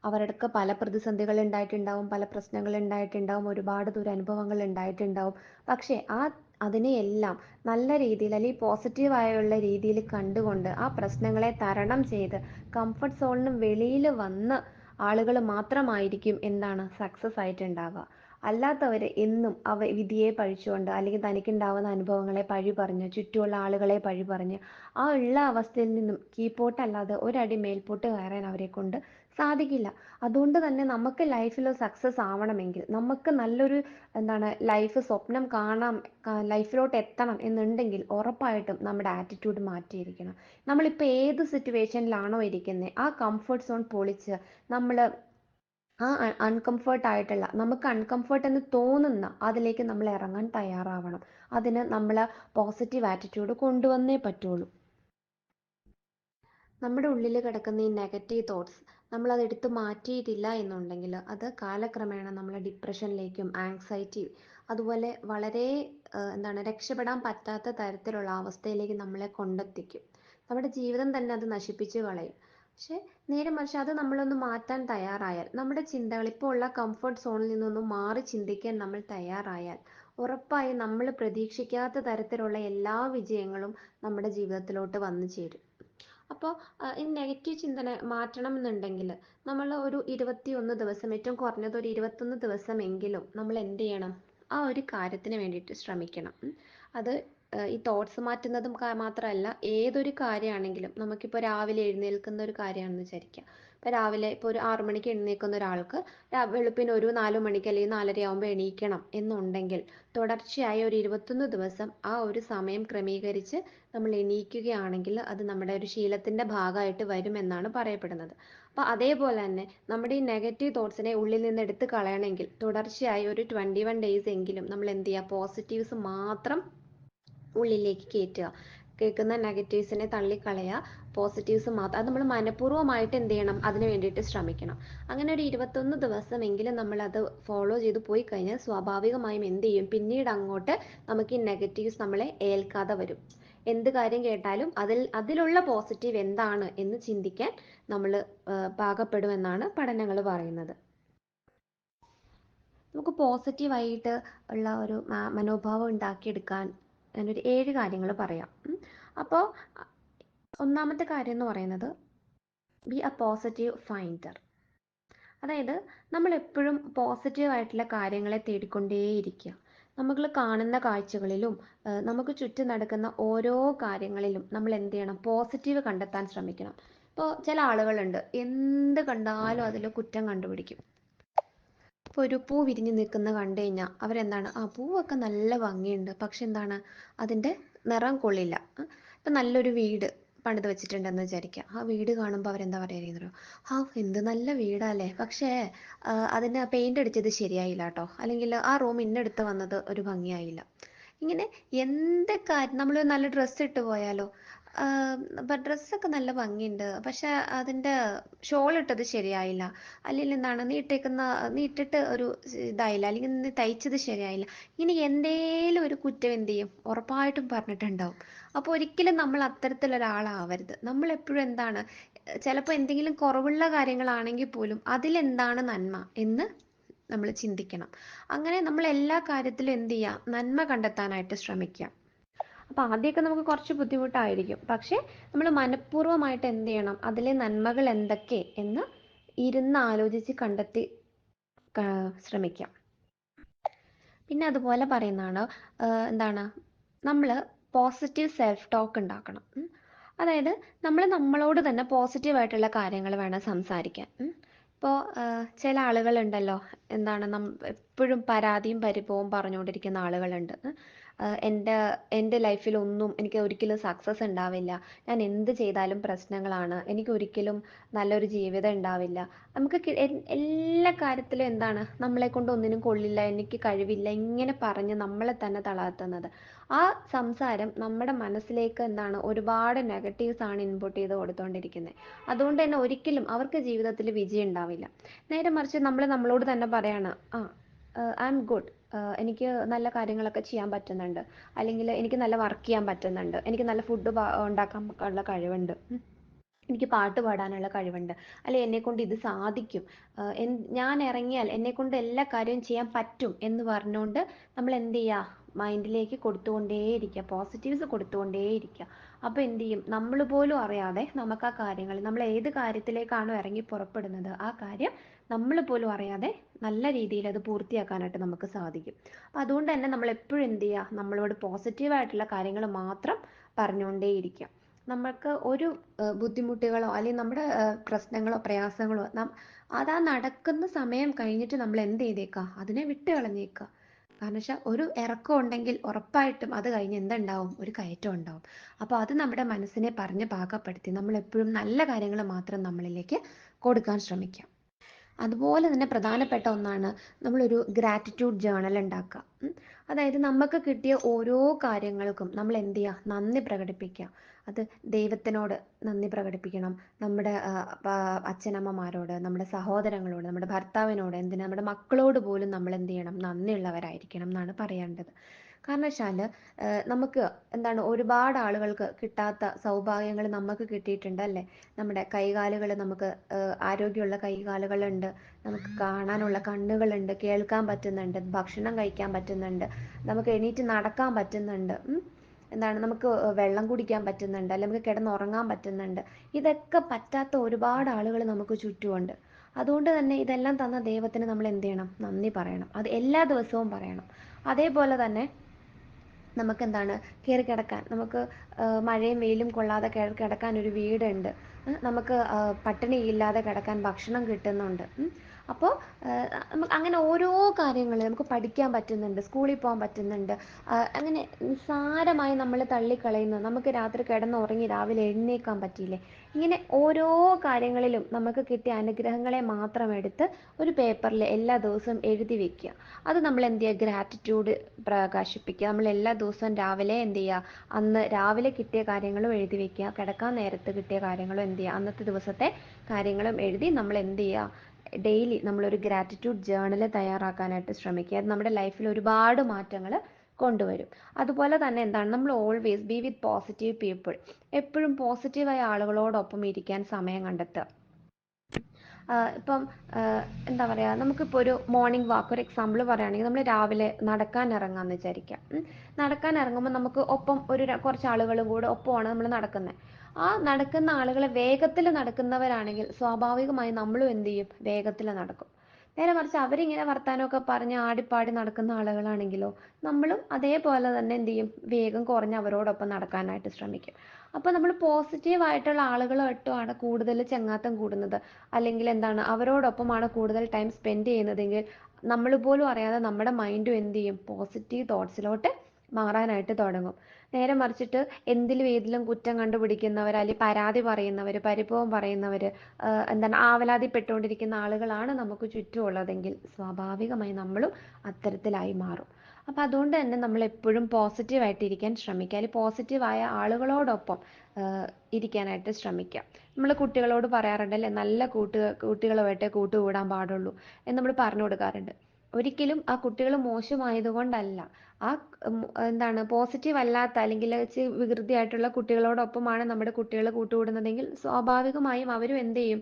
അവർക്ക് പല പ്രതിസന്ധികൾ ഉണ്ടായിട്ടുണ്ടാവും പല പ്രശ്നങ്ങൾ ഉണ്ടായിട്ടുണ്ടാവും ഒരുപാട് ദുരനുഭവങ്ങൾ ഉണ്ടായിട്ടുണ്ടാവും. പക്ഷേ ആ അതിനെയെല്ലാം നല്ല രീതിയിൽ അല്ലെങ്കിൽ പോസിറ്റീവായുള്ള രീതിയിൽ കണ്ടുകൊണ്ട് ആ പ്രശ്നങ്ങളെ തരണം ചെയ്ത് കംഫർട്ട് സോണിന് വെളിയിൽ വന്ന് ആളുകൾ മാത്രമായിരിക്കും എന്താണ് സക്സസ് ആയിട്ടുണ്ടാവുക അല്ലാത്തവർ എന്നും അവ വിധിയെ പഴിച്ചുകൊണ്ട് അല്ലെങ്കിൽ തനിക്കുണ്ടാവുന്ന അനുഭവങ്ങളെ പഴി പറഞ്ഞ് ചുറ്റുമുള്ള ആളുകളെ പഴി പറഞ്ഞ് ആ ഉള്ള അവസ്ഥയിൽ നിന്നും കീപ്പോട്ടല്ലാതെ ഒരടി മേൽപോട്ട് കയറാൻ അവരെ കൊണ്ട് സാധിക്കില്ല. അതുകൊണ്ട് തന്നെ നമുക്ക് ലൈഫിൽ സക്സസ് ആവണമെങ്കിൽ നമുക്ക് നല്ലൊരു എന്താണ് ലൈഫ് സ്വപ്നം കാണാം ലൈഫിലോട്ട് എത്തണം എന്നുണ്ടെങ്കിൽ ഉറപ്പായിട്ടും നമ്മുടെ ആറ്റിറ്റ്യൂഡ് മാറ്റിയിരിക്കണം. നമ്മളിപ്പോൾ ഏത് സിറ്റുവേഷനിലാണോ ഇരിക്കുന്നത് ആ കംഫർട്ട് സോൺ പൊളിച്ച് നമ്മൾ ആ അൺകംഫർട്ട് ആയിട്ടുള്ള നമുക്ക് അൺകംഫർട്ട് എന്ന് തോന്നുന്ന അതിലേക്ക് നമ്മൾ ഇറങ്ങാൻ തയ്യാറാവണം. അതിന് നമ്മൾ പോസിറ്റീവ് ആറ്റിറ്റ്യൂഡ് കൊണ്ടുവന്നേ പറ്റുള്ളൂ. നമ്മുടെ ഉള്ളിൽ കിടക്കുന്ന ഈ നെഗറ്റീവ് തോട്ട്സ് നമ്മൾ അത് എടുത്ത് മാറ്റിയിട്ടില്ല എന്നുണ്ടെങ്കിൽ അത് കാലക്രമേണ നമ്മളെ ഡിപ്രഷനിലേക്കും ആങ്സൈറ്റി അതുപോലെ വളരെ എന്താണ് രക്ഷപ്പെടാൻ പറ്റാത്ത തരത്തിലുള്ള അവസ്ഥയിലേക്ക് നമ്മളെ കൊണ്ടെത്തിക്കും. നമ്മുടെ ജീവിതം തന്നെ അത് നശിപ്പിച്ചു കളയും. പക്ഷെ നേരെ മറിച്ച് അത് നമ്മളൊന്ന് മാറ്റാൻ തയ്യാറായാൽ നമ്മുടെ ചിന്തകൾ ഇപ്പോൾ ഉള്ള കംഫർട്ട് സോണിൽ നിന്നൊന്ന് മാറി ചിന്തിക്കാൻ നമ്മൾ തയ്യാറായാൽ ഉറപ്പായും നമ്മൾ പ്രതീക്ഷിക്കാത്ത തരത്തിലുള്ള എല്ലാ വിജയങ്ങളും നമ്മുടെ ജീവിതത്തിലോട്ട് വന്നു ചേരും. അപ്പോൾ ഈ നെഗറ്റീവ് ചിന്തന മാറ്റണം എന്നുണ്ടെങ്കിൽ നമ്മൾ ഒരു ഇരുപത്തിയൊന്ന് ദിവസം ഏറ്റവും കുറഞ്ഞത് ഒരു ഇരുപത്തൊന്ന് ദിവസമെങ്കിലും നമ്മൾ എന്ത് ചെയ്യണം? ആ ഒരു കാര്യത്തിന് വേണ്ടിയിട്ട് ശ്രമിക്കണം. അത് ഈ തോട്ട്സ് മാറ്റുന്നതും മാത്രമല്ല ഏതൊരു കാര്യമാണെങ്കിലും നമുക്കിപ്പോൾ രാവിലെ എഴുന്നേൽക്കുന്ന ഒരു കാര്യമാണെന്ന് വിചാരിക്കുക. രാവിലെ ഇപ്പോൾ ഒരു ആറു മണിക്ക് എഴുന്നേൽക്കുന്ന ഒരാൾക്ക് വെളുപ്പിന് ഒരു നാല് മണിക്ക് അല്ലെങ്കിൽ നാലര ആകുമ്പോൾ എണീക്കണം എന്നുണ്ടെങ്കിൽ തുടർച്ചയായി ഒരു ഇരുപത്തൊന്ന് ദിവസം ആ ഒരു സമയം ക്രമീകരിച്ച് നമ്മൾ എണീക്കുകയാണെങ്കിൽ അത് നമ്മുടെ ഒരു ശീലത്തിന്റെ ഭാഗമായിട്ട് വരുമെന്നാണ് പറയപ്പെടുന്നത്. അപ്പോൾ അതേപോലെ തന്നെ നമ്മുടെ ഈ നെഗറ്റീവ് തോട്ട്സിനെ ഉള്ളിൽ നിന്ന് എടുത്ത് കളയണമെങ്കിൽ തുടർച്ചയായി ഒരു ട്വന്റി വൺ ഡേയ്സ് എങ്കിലും നമ്മൾ എന്ത് ചെയ്യുക? പോസിറ്റീവ്സ് മാത്രം ഉള്ളിലേക്ക് കയറ്റുക. കേൾക്കുന്ന നെഗറ്റീവ്സിനെ തള്ളിക്കളയുക പോസിറ്റീവ്സ് മാത്രം. അത് നമ്മൾ മനഃപൂർവമായിട്ട് എന്ത് ചെയ്യണം? അതിന് വേണ്ടിയിട്ട് ശ്രമിക്കണം. അങ്ങനെ ഒരു ഇരുപത്തൊന്ന് ദിവസമെങ്കിലും നമ്മൾ അത് ഫോളോ ചെയ്ത് പോയി കഴിഞ്ഞാൽ സ്വാഭാവികമായും എന്ത് ചെയ്യും? പിന്നീട് അങ്ങോട്ട് നമുക്ക് ഈ നെഗറ്റീവ്സ് നമ്മളെ ഏൽക്കാതെ വരും. എന്ത് കാര്യം കേട്ടാലും അതിൽ അതിലുള്ള പോസിറ്റീവ് എന്താണ് എന്ന് ചിന്തിക്കാൻ നമ്മൾ പാകപ്പെടുമെന്നാണ് പഠനങ്ങൾ പറയുന്നത്. നമുക്ക് പോസിറ്റീവായിട്ട് ഉള്ള ഒരു മനോഭാവം ഉണ്ടാക്കിയെടുക്കാൻ ഞാനൊരു ഏഴ് കാര്യങ്ങൾ പറയാം. അപ്പോൾ ഒന്നാമത്തെ കാര്യം എന്ന് പറയുന്നത് ബി എ പോസിറ്റീവ് ഫൈൻഡർ അതായത് നമ്മൾ എപ്പോഴും പോസിറ്റീവ് ആയിട്ടുള്ള കാര്യങ്ങളെ തേടിക്കൊണ്ടേയിരിക്കുക. നമ്മൾ കാണുന്ന കാഴ്ചകളിലും നമുക്ക് ചുറ്റും നടക്കുന്ന ഓരോ കാര്യങ്ങളിലും നമ്മൾ എന്ത് ചെയ്യണം? പോസിറ്റീവ് കണ്ടെത്താൻ ശ്രമിക്കണം. ഇപ്പോൾ ചില ആളുകളുണ്ട്. എന്ത് കണ്ടാലും അതിൽ കുറ്റം കണ്ടുപിടിക്കും. ഇപ്പോൾ ഒരു പൂ വിരിഞ്ഞ് നിൽക്കുന്ന കണ്ടു കഴിഞ്ഞാൽ അവരെന്താണ്? ആ പൂവൊക്കെ നല്ല ഭംഗിയുണ്ട്. പക്ഷെ എന്താണ്? അതിന്റെ നിറം കൊള്ളില്ല. ഇപ്പം നല്ലൊരു വീട് പണിത് വെച്ചിട്ടുണ്ടെന്ന് വിചാരിക്കുക ആ വീട് കാണുമ്പോൾ അവരെന്താ പറയുന്നത് ആ എന്ത് നല്ല വീടാല്ലേ? പക്ഷേ അതിന് പെയിന്റ് അടിച്ചത് ശരിയായില്ല കേട്ടോ അല്ലെങ്കിൽ ആ റൂം ഇന്നെടുത്ത് വന്നത് ഒരു ഭംഗിയായില്ല. ഇങ്ങനെ എന്ത് കാര്യം നമ്മൾ നല്ല ഡ്രസ്സ് ഇട്ട് പോയാലോ? ഡ്രസ്സൊക്കെ നല്ല ഭംഗിയുണ്ട്. പക്ഷെ അതിന്റെ ഷോൾ ഇട്ടത് ശരിയായില്ല. അല്ലെങ്കിൽ എന്താണ് നീ ഇട്ടേക്കുന്ന നീ ഇട്ടിട്ട് ഒരു ഇതായില്ല. അല്ലെങ്കിൽ നീ തയ്ച്ചത് ശരിയായില്ല. ഇനി എന്തേലും ഒരു കുറ്റം എന്ത് ചെയ്യും? ഉറപ്പായിട്ടും പറഞ്ഞിട്ടുണ്ടാവും. അപ്പോൾ ഒരിക്കലും നമ്മൾ അത്തരത്തിലൊരാളാവരുത്. നമ്മൾ എപ്പോഴും എന്താണ് ചിലപ്പോൾ എന്തെങ്കിലും കുറവുള്ള കാര്യങ്ങളാണെങ്കിൽ പോലും അതിലെന്താണ് നന്മ എന്ന് നമ്മൾ ചിന്തിക്കണം. അങ്ങനെ നമ്മൾ എല്ലാ കാര്യത്തിലും എന്ത് ചെയ്യുക നന്മ കണ്ടെത്താനായിട്ട് ശ്രമിക്കുക. അപ്പോൾ ആദ്യമൊക്കെ നമുക്ക് കുറച്ച് ബുദ്ധിമുട്ടായിരിക്കും. പക്ഷേ നമ്മൾ മനഃപൂർവമായിട്ട് എന്ത് ചെയ്യണം? അതിലെ നന്മകൾ എന്തൊക്കെ എന്ന് ഇരുന്ന് ആലോചിച്ച് കണ്ടെത്തി ശ്രമിക്കാം. പിന്നെ അതുപോലെ പറയുന്നതാണ് എന്താണ്? നമ്മൾ പോസിറ്റീവ് സെൽഫ് ടോക്ക് ഉണ്ടാക്കണം അതായത് നമ്മൾ നമ്മളോട് തന്നെ പോസിറ്റീവ് ആയിട്ടുള്ള കാര്യങ്ങൾ വേണം സംസാരിക്കാൻ. ഇപ്പോൾ ചില ആളുകളുണ്ടല്ലോ. എന്താണ്? നം എപ്പോഴും പരാതിയും പരിഭവവും പറഞ്ഞുകൊണ്ടിരിക്കുന്ന ആളുകളുണ്ട്. എന്റെ എന്റെ ലൈഫിൽ ഒന്നും എനിക്ക് ഒരിക്കലും സക്സസ് ഉണ്ടാവില്ല. ഞാൻ എന്ത് ചെയ്താലും പ്രശ്നങ്ങളാണ്. എനിക്ക് ഒരിക്കലും നല്ലൊരു ജീവിതം ഉണ്ടാവില്ല. നമുക്ക് എല്ലാ കാര്യത്തിലും എന്താണ്? നമ്മളെ കൊണ്ട് ഒന്നിനും കൊള്ളില്ല. എനിക്ക് കഴിവില്ല. ഇങ്ങനെ പറഞ്ഞ് നമ്മളെ തന്നെ തളർത്തുന്നത്. ആ സംസാരം നമ്മുടെ മനസ്സിലേക്ക് എന്താണ്? ഒരുപാട് നെഗറ്റീവ്സ് ആണ് ഇൻപുട്ട് ചെയ്ത് കൊടുത്തുകൊണ്ടിരിക്കുന്നത് അതുകൊണ്ട് തന്നെ ഒരിക്കലും അവർക്ക് ജീവിതത്തിൽ വിജയം ഉണ്ടാവില്ല. നേരെ മറിച്ച് നമ്മൾ നമ്മളോട് തന്നെ പറയാണ് ആ ഐ എം ഗുഡ് എനിക്ക് നല്ല കാര്യങ്ങളൊക്കെ ചെയ്യാൻ പറ്റുന്നുണ്ട്. അല്ലെങ്കിൽ എനിക്ക് നല്ല വർക്ക് ചെയ്യാൻ പറ്റുന്നുണ്ട്. എനിക്ക് നല്ല ഫുഡ് ഉണ്ടാക്കാൻ ഉള്ള കഴിവുണ്ട്. എനിക്ക് പാട്ട് പാടാനുള്ള കഴിവുണ്ട്. അല്ലെ എന്നെ കൊണ്ട് ഇത് സാധിക്കും. ഞാൻ ഇറങ്ങിയാൽ എന്നെ കൊണ്ട് എല്ലാ കാര്യവും ചെയ്യാൻ പറ്റും എന്ന് പറഞ്ഞുകൊണ്ട് നമ്മൾ എന്ത് ചെയ്യുക മൈൻഡിലേക്ക് കൊടുത്തുകൊണ്ടേയിരിക്കുക. പോസിറ്റീവ്സ് കൊടുത്തുകൊണ്ടേയിരിക്കുക. അപ്പോൾ എന്ത് ചെയ്യും? നമ്മൾ പോലും അറിയാതെ നമുക്ക് ആ കാര്യങ്ങൾ നമ്മൾ ഏത് കാര്യത്തിലേക്കാണോ ഇറങ്ങി പുറപ്പെടുന്നത് ആ കാര്യം നമ്മൾ പോലും അറിയാതെ നല്ല രീതിയിൽ അത് പൂർത്തിയാക്കാനായിട്ട് നമുക്ക് സാധിക്കും. അപ്പം അതുകൊണ്ട് തന്നെ നമ്മൾ എപ്പോഴും എന്ത് ചെയ്യുക? നമ്മളോട് പോസിറ്റീവായിട്ടുള്ള കാര്യങ്ങൾ മാത്രം പറഞ്ഞുകൊണ്ടേയിരിക്കുക നമ്മൾക്ക് ഒരു ബുദ്ധിമുട്ടുകളോ അല്ലെങ്കിൽ നമ്മുടെ പ്രശ്നങ്ങളോ പ്രയാസങ്ങളോ നാം അതാ നടക്കുന്ന സമയം കഴിഞ്ഞിട്ട് നമ്മൾ എന്ത് ചെയ്തേക്കുക അതിനെ വിട്ട് കളഞ്ഞേക്കുക കാരണം വെച്ചാൽ ഒരു ഇറക്കം ഉണ്ടെങ്കിൽ ഉറപ്പായിട്ടും അത് കഴിഞ്ഞ് എന്തുണ്ടാവും? ഒരു കയറ്റം ഉണ്ടാവും. അപ്പോൾ അത് നമ്മുടെ മനസ്സിനെ പറഞ്ഞ് പാകപ്പെടുത്തി നമ്മൾ എപ്പോഴും നല്ല കാര്യങ്ങൾ മാത്രം നമ്മളിലേക്ക് കൊടുക്കാൻ ശ്രമിക്കാം. അതുപോലെ തന്നെ പ്രധാനപ്പെട്ട ഒന്നാണ് നമ്മളൊരു ഗ്രാറ്റിറ്റ്യൂഡ് ജേണൽ ഉണ്ടാക്കുക. അതായത് നമുക്ക് കിട്ടിയ ഓരോ കാര്യങ്ങൾക്കും നമ്മൾ എന്ത് ചെയ്യുക നന്ദി പ്രകടിപ്പിക്കുക. അത് ദൈവത്തിനോട് നന്ദി പ്രകടിപ്പിക്കണം. നമ്മുടെ അച്ഛനമ്മമാരോട് നമ്മുടെ സഹോദരങ്ങളോട് നമ്മുടെ ഭർത്താവിനോട് എന്തിനാ? നമ്മുടെ മക്കളോട് പോലും നമ്മൾ എന്ത് ചെയ്യണം? നന്ദിയുള്ളവരായിരിക്കണം എന്നാണ് പറയേണ്ടത് കാരണം നമുക്ക് എന്താണ് ഒരുപാട് ആളുകൾക്ക് കിട്ടാത്ത സൗഭാഗ്യങ്ങൾ നമുക്ക് കിട്ടിയിട്ടുണ്ട് അല്ലേ? നമ്മുടെ കൈകാലുകൾ നമുക്ക് ആരോഗ്യമുള്ള കൈകാലുകളുണ്ട് നമുക്ക് കാണാനുള്ള കണ്ണുകളുണ്ട് കേൾക്കാൻ പറ്റുന്നുണ്ട് ഭക്ഷണം കഴിക്കാൻ പറ്റുന്നുണ്ട് നമുക്ക് എണീറ്റ് നടക്കാൻ പറ്റുന്നുണ്ട്. എന്താണ് നമുക്ക് വെള്ളം കുടിക്കാൻ പറ്റുന്നുണ്ട് അല്ലെങ്കിൽ നമുക്ക് കിടന്നുറങ്ങാൻ പറ്റുന്നുണ്ട്. ഇതൊക്കെ പറ്റാത്ത ഒരുപാട് ആളുകൾ നമുക്ക് ചുറ്റുമുണ്ട്. അതുകൊണ്ട് തന്നെ ഇതെല്ലാം തന്ന ദൈവത്തിന് നമ്മൾ എന്ത് ചെയ്യണം? നന്ദി പറയണം. അത് എല്ലാ ദിവസവും പറയണം. അതേപോലെ തന്നെ നമുക്ക് എന്താണ് കയറി കിടക്കാൻ നമുക്ക് മഴയും വെയിലും കൊള്ളാതെ കയറി കിടക്കാൻ ഒരു വീടുണ്ട് നമുക്ക് പട്ടിണി ഇല്ലാതെ കിടക്കാൻ ഭക്ഷണം കിട്ടുന്നുണ്ട്. അപ്പോൾ അങ്ങനെ ഓരോ കാര്യങ്ങൾ നമുക്ക് പഠിക്കാൻ പറ്റുന്നുണ്ട് സ്കൂളിൽ പോകാൻ പറ്റുന്നുണ്ട്. അങ്ങനെ നിസ്സാരമായി നമ്മൾ തള്ളിക്കളയുന്നു. നമുക്ക് രാത്രി കിടന്നുറങ്ങി രാവിലെ എഴുന്നേക്കാൻ പറ്റിയില്ലേ? ഇങ്ങനെ ഓരോ കാര്യങ്ങളിലും നമുക്ക് കിട്ടിയ അനുഗ്രഹങ്ങളെ മാത്രം എടുത്ത് ഒരു പേപ്പറിൽ എല്ലാ ദിവസവും എഴുതി വെക്കുക. അത് നമ്മൾ എന്ത് ചെയ്യുക? ഗ്രാറ്റിറ്റ്യൂഡ് പ്രകാശിപ്പിക്കുക. നമ്മൾ എല്ലാ ദിവസവും രാവിലെ എന്ത് ചെയ്യുക? അന്ന് രാവിലെ കിട്ടിയ കാര്യങ്ങളും എഴുതി വെക്കുക. കിടക്കാൻ നേരത്ത് കിട്ടിയ കാര്യങ്ങളും എന്ത് ചെയ്യുക? അന്നത്തെ ദിവസത്തെ കാര്യങ്ങളും എഴുതി നമ്മൾ എന്ത് ചെയ്യുക? ഡെയിലി നമ്മളൊരു ഗ്രാറ്റിറ്റ്യൂഡ് ജേണൽ തയ്യാറാക്കാനായിട്ട് ശ്രമിക്കുക. അത് നമ്മുടെ ലൈഫിൽ ഒരുപാട് മാറ്റങ്ങൾ കൊണ്ടുവരും. അതുപോലെ തന്നെ എന്താണ്? നമ്മൾ always be with positive people എപ്പോഴും പോസിറ്റീവായ ആളുകളോടൊപ്പം ഇരിക്കാൻ സമയം കണ്ടെത്തുക. ഇപ്പം എന്താ പറയുക നമുക്കിപ്പോൾ ഒരു മോർണിംഗ് വാക്ക് ഒരു എക്സാമ്പിൾ പറയുകയാണെങ്കിൽ നമ്മൾ രാവിലെ നടക്കാൻ ഇറങ്ങാമെന്ന് വിചാരിക്കാം നടക്കാൻ ഇറങ്ങുമ്പോൾ നമുക്ക് ഒപ്പം ഒരു കുറച്ച് ആളുകളും കൂടെ ഒപ്പമാണ് നമ്മൾ നടക്കുന്നത്. ആ നടക്കുന്ന ആളുകളെ വേഗത്തിൽ നടക്കുന്നവരാണെങ്കിൽ സ്വാഭാവികമായി നമ്മളും എന്ത് ചെയ്യും? വേഗത്തിൽ നടക്കും. നേരെ മറിച്ച് അവരിങ്ങനെ വർത്താനമൊക്കെ പറഞ്ഞ് ആടിപ്പാടി നടക്കുന്ന ആളുകളാണെങ്കിലോ നമ്മളും അതേപോലെ തന്നെ എന്ത് ചെയ്യും? വേഗം കുറഞ്ഞ് അവരോടൊപ്പം നടക്കാനായിട്ട് ശ്രമിക്കും. അപ്പോൾ നമ്മൾ പോസിറ്റീവ് ആയിട്ടുള്ള ആളുകളുമായിട്ടാണ് കൂടുതൽ ചങ്ങാത്തം കൂടുന്നത്. അല്ലെങ്കിൽ എന്താണ്? അവരോടൊപ്പമാണ് കൂടുതൽ ടൈം സ്പെൻഡ് ചെയ്യുന്നതെങ്കിൽ നമ്മൾ പോലും അറിയാതെ നമ്മുടെ മൈൻഡും എന്ത് ചെയ്യും? പോസിറ്റീവ് തോട്ട്സിലോട്ട് മാറാനായിട്ട് തുടങ്ങും. നേരെ മറിച്ചിട്ട് എന്തിലും ഏതിലും കുറ്റം കണ്ടുപിടിക്കുന്നവർ അല്ലെങ്കിൽ പരാതി പറയുന്നവർ പരിഭവം പറയുന്നവർ എന്താണ് ആവലാതിപ്പെട്ടുകൊണ്ടിരിക്കുന്ന ആളുകളാണ് നമുക്ക് ചുറ്റുമുള്ളതെങ്കിൽ സ്വാഭാവികമായി നമ്മളും അത്തരത്തിലായി മാറും. അപ്പം അതുകൊണ്ട് തന്നെ നമ്മൾ എപ്പോഴും പോസിറ്റീവായിട്ട് ഇരിക്കാൻ ശ്രമിക്കുക. അല്ലെങ്കിൽ പോസിറ്റീവായ ആളുകളോടൊപ്പം ഇരിക്കാനായിട്ട് ശ്രമിക്കുക. നമ്മൾ കുട്ടികളോട് പറയാറുണ്ടല്ലേ നല്ല കൂട്ട് കുട്ടികളുമായിട്ടേ കൂട്ടുകൂടാൻ പാടുള്ളൂ എന്ന് നമ്മൾ പറഞ്ഞു കൊടുക്കാറുണ്ട്. ഒരിക്കലും ആ കുട്ടികൾ മോശമായതുകൊണ്ടല്ല. ആ എന്താണ് പോസിറ്റീവ് അല്ലാത്ത അല്ലെങ്കിൽ വികൃതിയായിട്ടുള്ള കുട്ടികളോടൊപ്പമാണ് നമ്മുടെ കുട്ടികൾ കൂട്ടുകൂടുന്നതെങ്കിൽ സ്വാഭാവികമായും അവരും എന്ത് ചെയ്യും?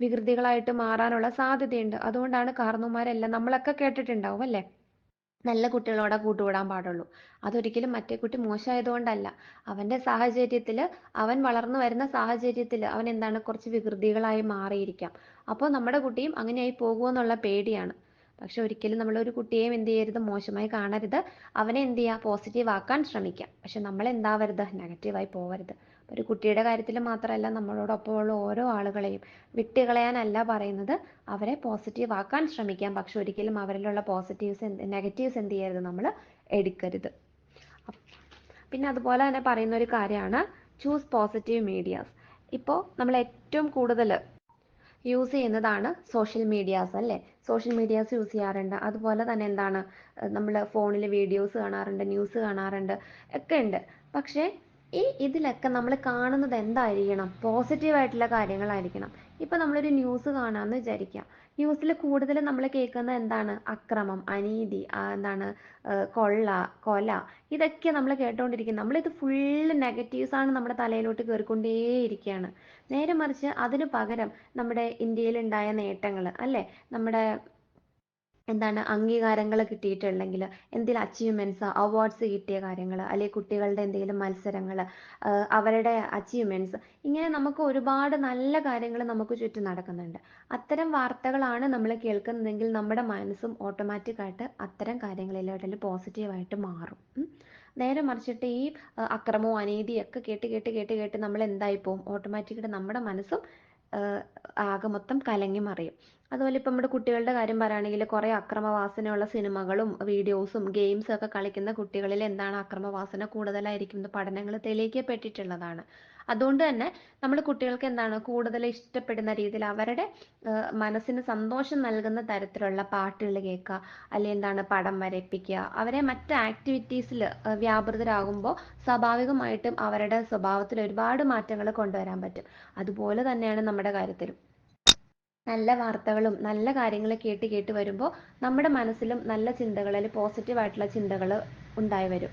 വികൃതികളായിട്ട് മാറാനുള്ള സാധ്യതയുണ്ട്. അതുകൊണ്ടാണ് കാർന്നുമാരെല്ലാം നമ്മളൊക്കെ കേട്ടിട്ടുണ്ടാവും അല്ലേ? നല്ല കുട്ടികളോടെ കൂട്ടുകൂടാൻ പാടുള്ളൂ. അതൊരിക്കലും മറ്റേ കുട്ടി മോശമായതുകൊണ്ടല്ല. അവന്റെ സാഹചര്യത്തിൽ അവൻ വളർന്നു വരുന്ന സാഹചര്യത്തിൽ അവൻ എന്താണ് കുറച്ച് വികൃതികളായി മാറിയിരിക്കാം. അപ്പോൾ നമ്മുടെ കുട്ടിയും അങ്ങനെയായി പോകുമോ എന്നുള്ള പേടിയാണ്. പക്ഷെ ഒരിക്കലും നമ്മൾ ഒരു കുട്ടിയെയും എന്ത് ചെയ്യരുത് മോശമായി കാണരുത്. അവനെ എന്ത് ചെയ്യുക പോസിറ്റീവ് ആക്കാൻ ശ്രമിക്കാം. പക്ഷെ നമ്മൾ എന്താവരുത് നെഗറ്റീവായി പോവരുത്. ഒരു കുട്ടിയുടെ കാര്യത്തിൽ മാത്രമല്ല നമ്മളോടൊപ്പമുള്ള ഓരോ ആളുകളെയും വിട്ടുകളയാനല്ല പറയുന്നത്. അവരെ പോസിറ്റീവ് ആക്കാൻ ശ്രമിക്കാം. പക്ഷെ ഒരിക്കലും അവരിലുള്ള പോസിറ്റീവ്സ് നെഗറ്റീവ്സ് എന്ത് ചെയ്യരുത്? നമ്മൾ എടുക്കരുത്. പിന്നെ അതുപോലെ തന്നെ പറയുന്ന ഒരു കാര്യമാണ് ചൂസ് പോസിറ്റീവ് മീഡിയാസ് ഇപ്പോൾ നമ്മൾ ഏറ്റവും കൂടുതൽ യൂസ് ചെയ്യുന്നതാണ് സോഷ്യൽ മീഡിയാസ് അല്ലേ? സോഷ്യൽ മീഡിയാസ് യൂസ് ചെയ്യാറുണ്ട്. അതുപോലെ തന്നെ എന്താണ്? നമ്മൾ ഫോണിൽ വീഡിയോസ് കാണാറുണ്ട് ന്യൂസ് കാണാറുണ്ട് ഒക്കെ ഉണ്ട്. പക്ഷേ ഈ ഇതിലൊക്കെ നമ്മൾ കാണുന്നത് എന്തായിരിക്കണം? പോസിറ്റീവ് ആയിട്ടുള്ള കാര്യങ്ങളായിരിക്കണം. ഇപ്പം നമ്മളൊരു ന്യൂസ് കാണാമെന്ന് വിചാരിക്കാം. ന്യൂസിൽ കൂടുതൽ നമ്മൾ കേൾക്കുന്ന എന്താണ്? അക്രമം അനീതി എന്താണ് കൊള്ള കൊല ഇതൊക്കെ നമ്മൾ കേട്ടുകൊണ്ടിരിക്കുന്നത് നമ്മളിത് ഫുള്ള് ആണ് നമ്മുടെ തലയിലോട്ട് കയറിക്കൊണ്ടേയിരിക്കുകയാണ് നേരെ മറിച്ച് അതിന് പകരം നമ്മുടെ ഇന്ത്യയിൽ ഉണ്ടായ നേട്ടങ്ങൾ അല്ലേ? നമ്മുടെ എന്താണ് അംഗീകാരങ്ങൾ കിട്ടിയിട്ടുണ്ടെങ്കിൽ എന്തെങ്കിലും അച്ചീവ്മെന്റ്സ് അവാർഡ്സ് കിട്ടിയ കാര്യങ്ങൾ അല്ലെങ്കിൽ കുട്ടികളുടെ എന്തെങ്കിലും മത്സരങ്ങൾ അവരുടെ അച്ചീവ്മെന്റ്സ് ഇങ്ങനെ നമുക്ക് ഒരുപാട് നല്ല കാര്യങ്ങൾ നമുക്ക് ചുറ്റും നടക്കുന്നുണ്ട്. അത്തരം വാർത്തകളാണ് നമ്മൾ കേൾക്കുന്നതെങ്കിൽ നമ്മുടെ മനസ്സും ഓട്ടോമാറ്റിക്കായിട്ട് അത്തരം കാര്യങ്ങളിലോട്ട് പോസിറ്റീവായിട്ട് മാറും. നേരെ മറിച്ചിട്ട് ഈ അക്രമവും അനീതിയും ഒക്കെ കേട്ട് കേട്ട് കേട്ട് കേട്ട് നമ്മൾ എന്തായി പോവും ഓട്ടോമാറ്റിക്കായിട്ട് നമ്മുടെ മനസ്സും ആകെ മൊത്തം കലങ്ങി മറിയും. അതുപോലെ ഇപ്പം നമ്മുടെ കുട്ടികളുടെ കാര്യം പറയുകയാണെങ്കിൽ കുറേ അക്രമവാസനയുള്ള സിനിമകളും വീഡിയോസും ഗെയിംസും ഒക്കെ കളിക്കുന്ന കുട്ടികളിൽ എന്താണ് അക്രമവാസന കൂടുതലായിരിക്കും എന്ന് പഠനങ്ങൾ തെളിയിക്കപ്പെട്ടിട്ടുള്ളതാണ്. അതുകൊണ്ട് തന്നെ നമ്മൾ കുട്ടികൾക്ക് എന്താണ് കൂടുതൽ ഇഷ്ടപ്പെടുന്ന രീതിയിൽ അവരുടെ മനസ്സിന് സന്തോഷം നൽകുന്ന തരത്തിലുള്ള പാട്ടുകൾ കേൾക്കുക അല്ലെങ്കിൽ എന്താണ് പടം വരയ്പ്പിക്കുക അവരെ മറ്റ് ആക്ടിവിറ്റീസിൽ വ്യാപൃതരാകുമ്പോൾ സ്വാഭാവികമായിട്ടും അവരുടെ സ്വഭാവത്തിൽ ഒരുപാട് മാറ്റങ്ങൾ കൊണ്ടുവരാൻ പറ്റും. അതുപോലെ തന്നെയാണ് നമ്മുടെ കാര്യത്തിലും. നല്ല വാർത്തകളും നല്ല കാര്യങ്ങൾ കേട്ട് കേട്ട് വരുമ്പോൾ നമ്മുടെ മനസ്സിലും നല്ല ചിന്തകൾ അല്ലെങ്കിൽ പോസിറ്റീവ് ആയിട്ടുള്ള ചിന്തകൾ ഉണ്ടായി വരും.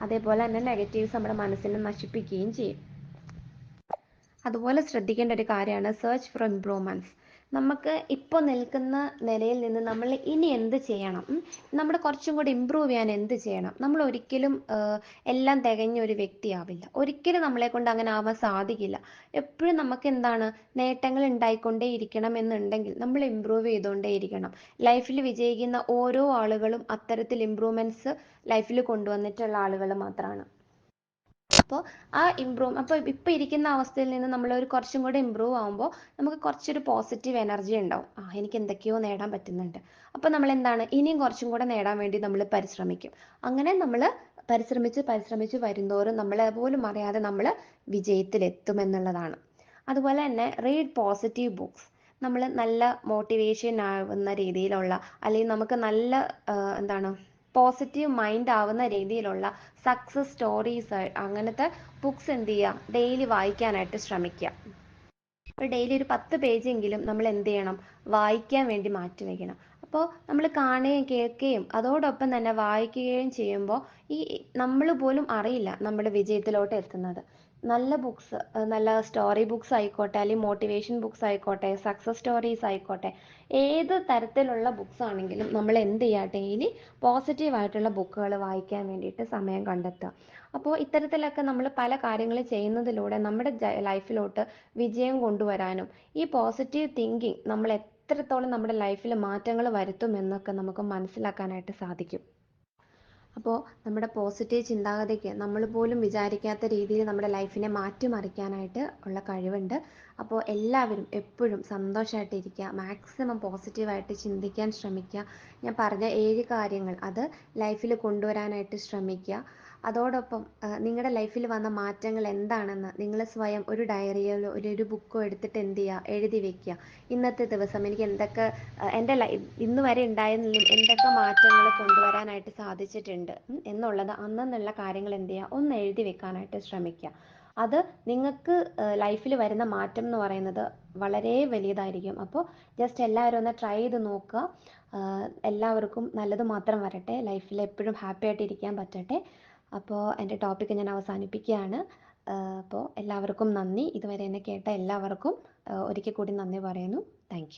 അതേപോലെ തന്നെ നെഗറ്റീവ്സ് നമ്മുടെ മനസ്സിനെ നശിപ്പിക്കുകയും ചെയ്യും. അതുപോലെ ശ്രദ്ധിക്കേണ്ട ഒരു കാര്യമാണ് സെർച്ച് ഫോർ ഇംപ്രൂവ്മെന്റ്സ് നമുക്ക് ഇപ്പോൾ നിൽക്കുന്ന നിലയിൽ നിന്ന് നമ്മൾ ഇനി എന്ത് ചെയ്യണം? നമ്മുടെ കുറച്ചും കൂടി ഇമ്പ്രൂവ് ചെയ്യാൻ എന്ത് ചെയ്യണം? നമ്മൾ ഒരിക്കലും എല്ലാം തികഞ്ഞ ഒരു വ്യക്തിയാവില്ല. ഒരിക്കലും നമ്മളെ കൊണ്ട് അങ്ങനെ ആവാൻ സാധിക്കില്ല. എപ്പോഴും നമുക്ക് എന്താണ് നേട്ടങ്ങൾ ഉണ്ടായിക്കൊണ്ടേ ഇരിക്കണം എന്നുണ്ടെങ്കിൽ നമ്മൾ ഇമ്പ്രൂവ് ചെയ്തുകൊണ്ടേ ഇരിക്കണം. ലൈഫിൽ വിജയിക്കുന്ന ഓരോ ആളുകളും അത്തരത്തിൽ ഇമ്പ്രൂവ്മെന്റ്സ് ലൈഫിൽ കൊണ്ടുവന്നിട്ടുള്ള ആളുകൾ മാത്രമാണ് അപ്പോൾ ആ ഇമ്പ്രൂവ് അപ്പോൾ ഇപ്പോൾ ഇരിക്കുന്ന അവസ്ഥയിൽ നിന്ന് നമ്മൾ ഒരു കുറച്ചും കൂടെ ഇമ്പ്രൂവ് ആകുമ്പോൾ നമുക്ക് കുറച്ചൊരു പോസിറ്റീവ് എനർജി ഉണ്ടാവും. ആ എനിക്ക് എന്തൊക്കെയോ നേടാൻ പറ്റുന്നുണ്ട്. അപ്പോൾ നമ്മൾ എന്താണ് ഇനിയും കുറച്ചും കൂടെ നേടാൻ വേണ്ടി നമ്മൾ പരിശ്രമിക്കും. അങ്ങനെ നമ്മൾ പരിശ്രമിച്ച് പരിശ്രമിച്ച് വരുന്തോറും നമ്മളെ പോലും അറിയാതെ നമ്മൾ വിജയത്തിലെത്തുമെന്നുള്ളതാണ്. അതുപോലെ തന്നെ റീഡ് പോസിറ്റീവ് ബുക്സ് നമ്മൾ നല്ല മോട്ടിവേഷൻ ആവുന്ന രീതിയിലുള്ള അല്ലെങ്കിൽ നമുക്ക് നല്ല എന്താണ് പോസിറ്റീവ് മൈൻഡ് ആവുന്ന രീതിയിലുള്ള സക്സസ് സ്റ്റോറീസ് അങ്ങനത്തെ ബുക്സ് എന്ത് ചെയ്യുക ഡെയിലി വായിക്കാനായിട്ട് ശ്രമിക്കുക. ഒരു ഡെയിലി ഒരു പത്ത് പേജെങ്കിലും നമ്മൾ എന്ത് ചെയ്യണം? വായിക്കാൻ വേണ്ടി മാറ്റി വയ്ക്കണം അപ്പോൾ നമ്മൾ കാണുകയും കേൾക്കുകയും അതോടൊപ്പം തന്നെ വായിക്കുകയും ചെയ്യുമ്പോൾ ഈ നമ്മൾ പോലും അറിയില്ല നമ്മൾ വിജയത്തിലോട്ട് എത്തുന്നത്. നല്ല ബുക്സ് നല്ല സ്റ്റോറി ബുക്സ് ആയിക്കോട്ടെ അല്ലെങ്കിൽ മോട്ടിവേഷൻ ബുക്സ് ആയിക്കോട്ടെ സക്സസ് സ്റ്റോറീസ് ആയിക്കോട്ടെ ഏത് തരത്തിലുള്ള ബുക്സ് ആണെങ്കിലും നമ്മൾ എന്ത് ചെയ്യുക ഡെയിലി പോസിറ്റീവ് ആയിട്ടുള്ള ബുക്കുകൾ വായിക്കാൻ വേണ്ടിയിട്ട് സമയം കണ്ടെത്തുക. അപ്പോൾ ഇത്തരത്തിലൊക്കെ നമ്മൾ പല കാര്യങ്ങൾ ചെയ്യുന്നതിലൂടെ നമ്മുടെ ലൈഫിലോട്ട് വിജയം കൊണ്ടുവരാനും ഈ പോസിറ്റീവ് തിങ്കിങ് നമ്മൾ എത്രത്തോളം നമ്മുടെ ലൈഫിൽ മാറ്റങ്ങൾ വരുത്തും എന്നൊക്കെ നമുക്ക് മനസ്സിലാക്കാനായിട്ട് സാധിക്കും. അപ്പോൾ നമ്മുടെ പോസിറ്റീവ് ചിന്താഗതിക്ക് നമ്മൾ പോലും വിചാരിക്കാത്ത രീതിയിൽ നമ്മുടെ ലൈഫിനെ മാറ്റിമറിക്കാനായിട്ട് ഉള്ള കഴിവുണ്ട്. അപ്പോൾ എല്ലാവരും എപ്പോഴും സന്തോഷമായിട്ടിരിക്കുക മാക്സിമം പോസിറ്റീവായിട്ട് ചിന്തിക്കാൻ ശ്രമിക്കുക. ഞാൻ പറഞ്ഞ ഏഴ് കാര്യങ്ങൾ അത് ലൈഫിൽ കൊണ്ടുവരാനായിട്ട് ശ്രമിക്കുക. അതോടൊപ്പം നിങ്ങളുടെ ലൈഫിൽ വന്ന മാറ്റങ്ങൾ എന്താണെന്ന് നിങ്ങൾ സ്വയം ഒരു ഡയറിയോ ഒരു ഒരു ബുക്കോ എടുത്തിട്ട് എന്ത് ചെയ്യുക എഴുതി വെക്കുക ഇന്നത്തെ ദിവസം എനിക്ക് എന്തൊക്കെ എന്റെ ലൈ ഇന്ന് വരെ ഉണ്ടായിരുന്നില്ല എന്തൊക്കെ മാറ്റങ്ങൾ കൊണ്ടുവരാനായിട്ട് സാധിച്ചിട്ടുണ്ട് എന്നുള്ളത് അന്നെന്നുള്ള കാര്യങ്ങൾ എന്ത് ചെയ്യുക ഒന്ന് എഴുതി വെക്കാനായിട്ട് ശ്രമിക്കുക അത് നിങ്ങൾക്ക് ലൈഫിൽ വരുന്ന മാറ്റം എന്ന് പറയുന്നത് വളരെ വലിയതായിരിക്കും. അപ്പോൾ ജസ്റ്റ് എല്ലാവരും ഒന്ന് ട്രൈ ചെയ്ത് നോക്കുക എല്ലാവർക്കും നല്ലത് മാത്രം വരട്ടെ. ലൈഫിൽ എപ്പോഴും ഹാപ്പി ആയിട്ട് ഇരിക്കാൻ പറ്റട്ടെ. അപ്പോൾ എന്റെ ടോപ്പിക്ക് ഞാൻ അവസാനിപ്പിക്കുകയാണ്. അപ്പോൾ എല്ലാവർക്കും നന്ദി. ഇതുവരെ എന്നെ കേട്ട എല്ലാവർക്കും ഒരിക്കൽ കൂടി നന്ദി പറയുന്നു. താങ്ക്